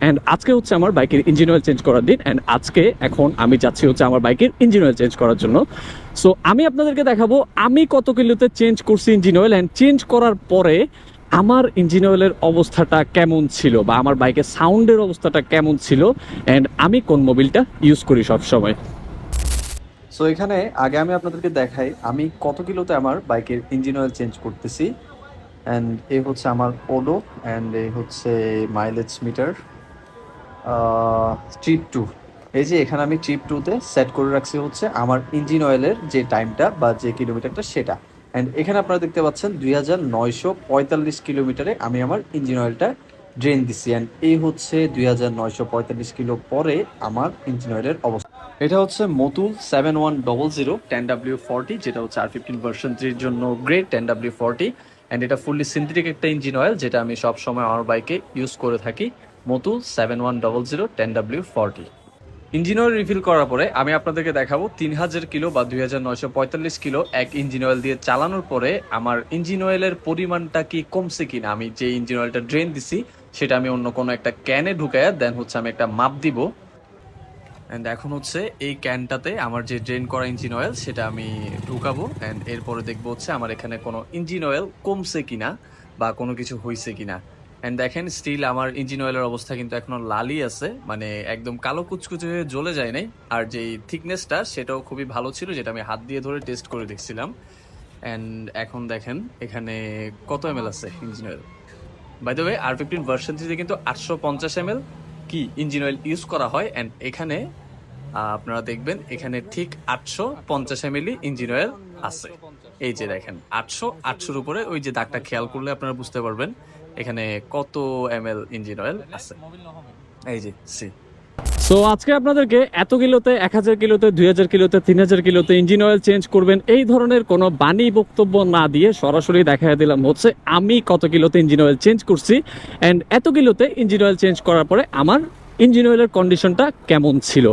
And আজকে হচ্ছে আমার বাইকের ইঞ্জিন অয়েল চেঞ্জ করার দিন অ্যান্ড আজকে এখন আমি যাচ্ছি হচ্ছে আমার বাইকের ইঞ্জিন অয়েল চেঞ্জ করার জন্য। সো আমি আপনাদেরকে দেখাবো, আমি কত কিলোতে চেঞ্জ করছি ইঞ্জিন অয়েল অ্যান্ড চেঞ্জ করার পরে আমার ইঞ্জিন অয়েলের অবস্থাটা কেমন ছিল, বা আমার বাইকের সাউন্ডের অবস্থাটা কেমন ছিল অ্যান্ড আমি কোন মোবিলটা ইউজ করি সব সময় সো এখানে আগে আমি আপনাদেরকে দেখাই, আমি কত কিলোতে আমার বাইকের ইঞ্জিন অয়েল চেঞ্জ করতেছি অ্যান্ড এ হচ্ছে আমার ওডো অ্যান্ড এ হচ্ছে মাইলেজ মিটার ট্রিপ টু। এই যে এখানে আমি ট্রিপ টুতে সেট করে রাখছি হচ্ছে আমার ইঞ্জিন অয়েলের যে টাইমটা বা যে কিলোমিটারটা সেটা। অ্যান্ড এখানে আপনারা দেখতে পাচ্ছেন দুই হাজার নয়শো পঁয়তাল্লিশ কিলোমিটারে আমি আমার ইঞ্জিন অয়েলটা ড্রেন দিচ্ছি অ্যান্ড এই হচ্ছে দুই হাজার নয়শো পঁয়তাল্লিশ কিলো পরে আমার ইঞ্জিন অয়েলের অবস্থা। এটা হচ্ছে Motul seven one double zero ten W forty যেটা হচ্ছে আর ফিফটিন ভার্সন থ্রির জন্য great ten W forty and এটা ফুললি সিনথেটিক একটা ইঞ্জিন অয়েল, যেটা আমি সবসময় আমার বাইকে ইউজ করে থাকি। Motul seven one double zero ten W forty engine oil refill করার পরে আমি আপনাদেরকে দেখাবো তিন হাজার কিলো বা দুই হাজার নয়শো পঁয়তাল্লিশ কিলো এক ইঞ্জিন অয়েল দিয়ে চালানোর পরে আমার ইঞ্জিন অয়েলের পরিমাণটা কি কমছে কিনা? আমি যে ইঞ্জিন অয়েলটা ড্রেন দিছি, সেটা আমি অন্য কোনো একটা ক্যানে ঢুকাইয়া দেন হচ্ছে আমি একটা মাপ দিব। অ্যান্ড এখন হচ্ছে এই ক্যানটাতে আমার যে ড্রেন করা ইঞ্জিন অয়েল সেটা আমি ঢুকাবো। অ্যান্ড এরপরে দেখব হচ্ছে আমার এখানে কোনো ইঞ্জিন অয়েল কমছে কিনা বা কোনো কিছু হয়েছে কিনা। অ্যান্ড দেখেন স্টিল আমার ইঞ্জিন অয়েলের অবস্থা কিন্তু এখনও লালই আছে। মানে একদম কালো কুচকুচে হয়ে জ্বলে যায় নাই। আর যেই থিকনেসটা সেটাও খুবই ভালো ছিল, যেটা আমি হাত দিয়ে ধরে টেস্ট করে দেখছিলাম। অ্যান্ড এখন দেখেন, এখানে কত এম আছে engine oil by the way R fifteen version থ্রিতে কিন্তু আটশো পঞ্চাশ এম কি ইঞ্জিন অয়েল ইউজ করা হয়। অ্যান্ড এখানে আপনারা দেখবেন, এখানে ঠিক আটশো পঞ্চাশ এম ইঞ্জিন অয়েল আছে। এই যে দেখেন আটশো আটশোর উপরে ওই যে দাগটা খেয়াল করলে আপনারা বুঝতে পারবেন এখানে কত এম এল ইঞ্জিন অয়েল আছে। এই যে সি। সো আজকে আপনাদেরকে এত কিলোতে এক হাজার কিলোতে দুই হাজার কিলোতে তিন হাজার কিলোতে ইঞ্জিন অয়েল চেঞ্জ করবেন এই ধরনের কোনো বাণী বক্তব্য না দিয়ে সরাসরি দেখা দিলাম হচ্ছে আমি কত কিলোতে ইঞ্জিন অয়েল চেঞ্জ করছি অ্যান্ড এত কিলোতে ইঞ্জিন অয়েল চেঞ্জ করার পরে আমার ইঞ্জিন অয়েলের কন্ডিশনটা কেমন ছিল?